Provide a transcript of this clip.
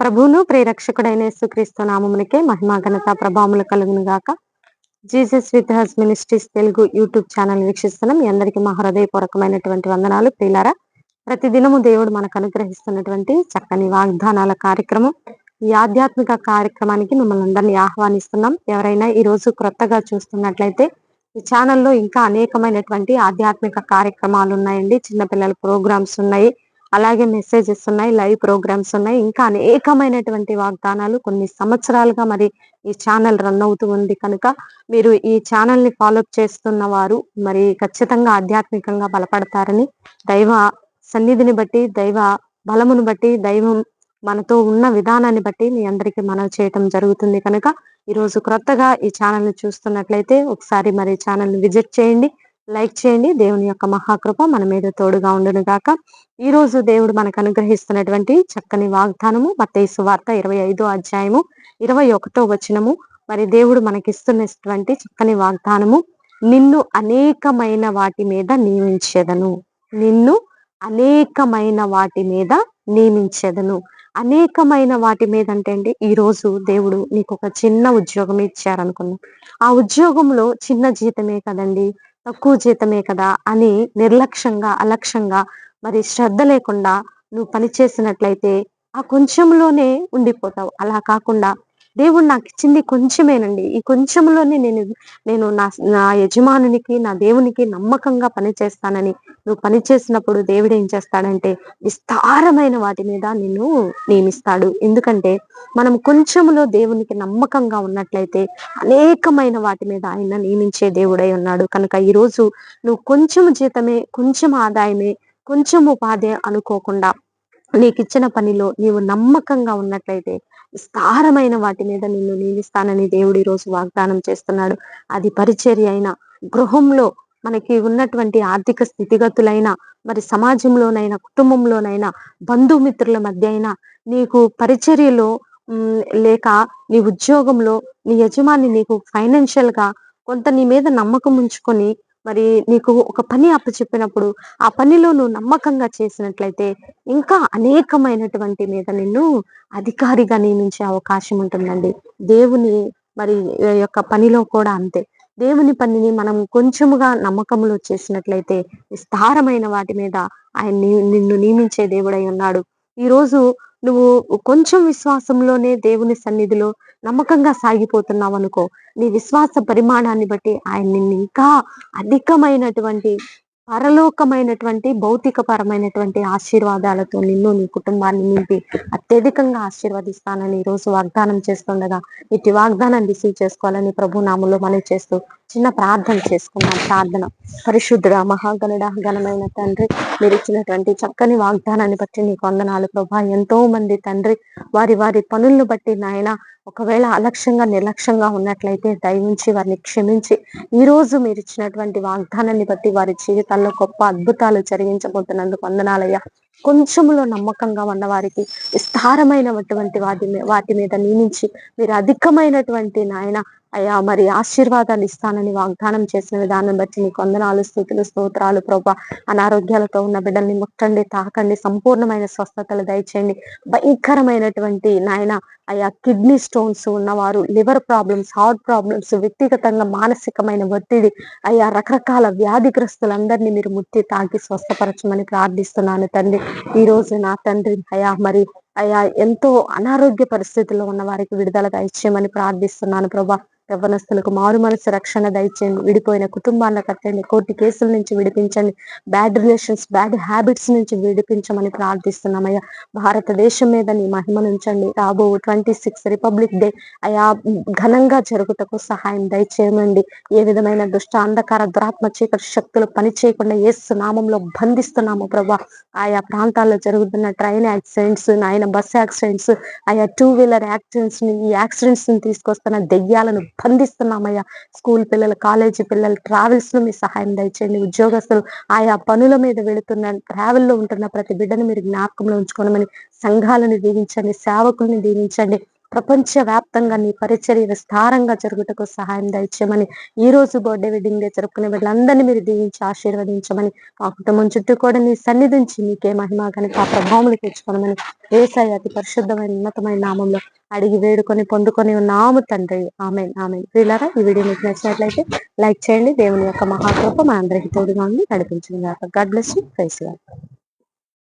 ప్రభువును ప్రేరక్షకుడైన యేసుక్రీస్తు నామమునికే మహిమా ఘనత ప్రభావములు కలుగును గాక Jesus with his ministries Telugu YouTube channel వీక్షిస్తున్నాం. మీ అందరికీ మా హృదయపూర్వకమైనటువంటి వందనాలు. ప్రియులారా ప్రతిదినము దేవుడు మనకు అనుగ్రహిస్తున్నటువంటి చక్కని వాగ్దానాల కార్యక్రమం. ఈ ఆధ్యాత్మిక కార్యక్రమానికి మిమ్మల్ని అందరినీ ఆహ్వానిస్తున్నాం. ఎవరైనా ఈ రోజు క్రొత్తగా చూస్తున్నట్లయితే ఈ ఛానల్లో ఇంకా అనేకమైనటువంటి ఆధ్యాత్మిక కార్యక్రమాలు ఉన్నాయండి. చిన్నపిల్లల ప్రోగ్రామ్స్ ఉన్నాయి. అలాగే మెసేజెస్ ఉన్నాయి లైవ్ ప్రోగ్రామ్స్ ఉన్నాయి. ఇంకా అనేకమైనటువంటి వాగ్దానాలు కొన్ని సంవత్సరాలుగా మరి ఈ ఛానల్ రన్ అవుతూ ఉంది కనుక మీరు ఈ ఛానల్ని ఫాలో చేస్తున్న వారు మరి ఖచ్చితంగా ఆధ్యాత్మికంగా బలపడతారని దైవ సన్నిధిని బట్టి దైవ బలమును బట్టి దైవం మనతో ఉన్న విధానాన్ని బట్టి మీ అందరికీ మనవి చేయటం జరుగుతుంది కనుక ఈరోజు క్రొత్తగా ఈ ఛానల్ని చూస్తున్నట్లయితే ఒకసారి మరి ఛానల్ని విజిట్ చేయండి. లైక్ చేయండి. దేవుని యొక్క మహాకృప మన మీద తోడుగా ఉండును గాక ఈ రోజు దేవుడు మనకు అనుగ్రహిస్తున్నటువంటి చక్కని వాగ్దానము మతేసు వార్త ఇరవై ఐదో అధ్యాయము ఇరవై ఒకటో వచనము. మరి దేవుడు మనకిస్తున్నటువంటి చక్కని వాగ్దానము నిన్ను అనేకమైన వాటి మీద నియమించెదను. నిన్ను అనేకమైన వాటి మీద నియమించెదను. అనేకమైన వాటి మీద అంటే అండి ఈరోజు దేవుడు నీకు ఒక చిన్న ఉద్యోగం ఇచ్చారనుకున్నాం ఆ ఉద్యోగంలో చిన్న జీతమే కదండి. తక్కువ జీతమే కదా అని నిర్లక్ష్యంగా అలక్ష్యంగా మరి శ్రద్ధ లేకుండా నువ్వు పని చేసినట్లయితే ఆ కొంచెంలోనే ఉండిపోతావు. అలా కాకుండా దేవుడు నాకు ఇచ్చింది కొంచెమేనండి. ఈ కొంచెంలోనే నేను నేను నా నా యజమానునికి నా దేవునికి నమ్మకంగా పనిచేస్తానని నువ్వు పని చేసినప్పుడు దేవుడు ఏం చేస్తాడంటే విస్తారమైన వాటి మీద నిన్ను నియమిస్తాడు. ఎందుకంటే మనం కొంచెములో దేవునికి నమ్మకంగా ఉన్నట్లయితే అనేకమైన వాటి మీద ఆయన నియమించే దేవుడై ఉన్నాడు. కనుక ఈ రోజు నువ్వు కొంచెం జీతమే కొంచెం ఆదాయమే కొంచెం ఉపాధి అనుకోకుండా నీకు ఇచ్చిన పనిలో నీవు నమ్మకంగా ఉన్నట్లయితే విస్తారమైన వాటి మీద నిన్ను నియమిస్తానని దేవుడు ఈరోజు రోజు వాగ్దానం చేస్తున్నాడు. అది పరిచర్య అయినా గృహంలో మనకి ఉన్నటువంటి ఆర్థిక స్థితిగతులైనా మరి సమాజంలోనైనా కుటుంబంలోనైనా బంధుమిత్రుల మధ్య అయినా నీకు పరిచర్యలో లేక నీ ఉద్యోగంలో నీ యజమాని నీకు ఫైనాన్షియల్గా కొంత నీ మీద నమ్మకం ఉంచుకొని మరి నీకు ఒక పని అప్పచెప్పినప్పుడు ఆ పనిలో నువ్వు నమ్మకంగా చేసినట్లయితే ఇంకా అనేకమైనటువంటి మీద నిన్ను అధికారిగా నియమించే అవకాశం ఉంటుందండి. దేవుని మరి యొక్క పనిలో కూడా అంతే. దేవుని పనిని మనం కొంచెముగా నమ్మకంలో చేసినట్లయితే విస్తారమైన వాటి మీద ఆయన నిన్ను నియమించే దేవుడై ఉన్నాడు. ఈ రోజు నువ్వు కొంచెం విశ్వాసంలోనే దేవుని సన్నిధిలో నమ్మకంగా సాగిపోతున్నావు అనుకో నీ విశ్వాస పరిమాణాన్ని బట్టి ఆయన నిన్ను ఇంకా అధికమైనటువంటి పరలోకమైనటువంటి భౌతిక పరమైనటువంటి ఆశీర్వాదాలతో నిన్ను నీ కుటుంబాన్ని నింపి అత్యధికంగా ఆశీర్వదిస్తానని ఈరోజు రోజు వాగ్దానం చేస్తుండగా ఇటు వాగ్దానం రిసీవ్ చేసుకోవాలని ప్రభు నామంలో మనం చేస్తూ చిన్న ప్రార్థన చేసుకున్నాం ప్రార్థన. పరిశుద్ధుడ మహాగణుడ ఘనమైన తండ్రి మీరు ఇచ్చినటువంటి చక్కని వాగ్దానాన్ని బట్టి నీకు వందనాలు ప్రభా. ఎంతో మంది తండ్రి వారి వారి పనులను బట్టి నాయన ఒకవేళ అలక్ష్యంగా నిర్లక్ష్యంగా ఉన్నట్లయితే దయించి వారిని క్షమించి ఈ రోజు మీరు ఇచ్చినటువంటి వాగ్దానాన్ని బట్టి వారి జీవితాల్లో గొప్ప అద్భుతాలు జరిగించబోతున్నందుకు వందనాలయ్యా. కొంచెంలో నమ్మకంగా ఉన్న వారికి విస్తారమైనటువంటి వాటి వాటి మీద నియమించి మీరు అధికమైనటువంటి నాయన అయ్యా మరి ఆశీర్వాదాలు ఇస్తానని వాగ్దానం చేసిన విధానం బట్టి నీకు వందనాలు స్థుతులు స్తోత్రాలు ప్రభా. అనారోగ్యాలతో ఉన్న బిడ్డల్ని ముట్టండి తాకండి సంపూర్ణమైన స్వస్థతలు దయచేయండి. భయంకరమైనటువంటి నాయన అయ్యా కిడ్నీ స్టోన్స్ ఉన్నవారు లివర్ ప్రాబ్లమ్స్ హార్ట్ ప్రాబ్లమ్స్ వ్యక్తిగతంగా మానసికమైన ఒత్తిడి అయ్యా రకరకాల వ్యాధిగ్రస్తులందరినీ మీరు ముట్టి తాకి స్వస్థపరచమని ప్రార్థిస్తున్నాను తండ్రి. ఈ రోజు నా తండ్రి అయ్యా మరి అయ్యా ఎంతో అనారోగ్య పరిస్థితుల్లో ఉన్న వారికి విడుదల దయచేయమని ప్రార్థిస్తున్నాను ప్రభా. యవ్వనస్తులకు మారు మనసు రక్షణ దయచేయండి. విడిపోయిన కుటుంబాలను కట్టండి. కోర్టు కేసుల నుంచి విడిపించండి. బ్యాడ్ రిలేషన్స్ బ్యాడ్ హ్యాబిట్స్ నుంచి విడిపించమని ప్రార్థిస్తున్నామయ్యా భారతదేశం మీద నీ మహిమను ఉంచండి రాబో ట్వంటీ సిక్స్ రిపబ్లిక్ డే అయా ఘనంగా జరుగుటకు సహాయం దయచేయమండి. ఏ విధమైన దుష్ట అంధకార దురాత్మ చీకటి శక్తులు పని చేయకుండా ఏసు నామంలో బంధిస్తున్నాము ప్రభా. ఆయా ప్రాంతాల్లో జరుగుతున్న ట్రైన్ యాక్సిడెంట్స్ నాయన బస్ యాక్సిడెంట్స్ ఆయా టూ వీలర్ యాక్సిడెంట్స్ని ఈ యాక్సిడెంట్స్ని తీసుకొస్తున్న దెయ్యాలను స్పందిస్తున్నామయ్యా. స్కూల్ పిల్లలు కాలేజీ పిల్లలు ట్రావెల్స్లో మీ సహాయం దయచేయండి. ఉద్యోగస్తులు ఆయా పనుల మీద వెళుతున్న ట్రావెల్లో ఉంటున్న ప్రతి బిడ్డను మీరు జ్ఞాపకంలో ఉంచుకోవడమని సంఘాలను దీవించండి సేవకుల్ని దీవించండి. ప్రపంచ వ్యాప్తంగా నీ పరిచర్య విస్తారంగా జరుగుటకు సహాయం దయచేయమని ఈ రోజు బర్త్డే వెడ్డింగ్ డే జరుపుకునే వీళ్ళందరినీ మీరు దీవించి ఆశీర్వదించమని మా కుటుంబం చుట్టూ కూడా నీ సన్నిధించి నీకే మహిమ కనుక ఆ ప్రభావములు తెచ్చుకోమని వేసాయి అతి పరిశుద్ధమైన ఉన్నతమైన నామంలో అడిగి వేడుకొని పొందుకొని ఉన్నాము తండ్రి. ఆమె ఆమె వీళ్ళారా ఈ వీడియో మీకు నచ్చినట్లయితే లైక్ చేయండి దేవుని యొక్క మహాకృప మా అందరికి తోడుగా ఉంది నడిపించింది గాడ్ బ్లెస్ యూ. ప్రైస్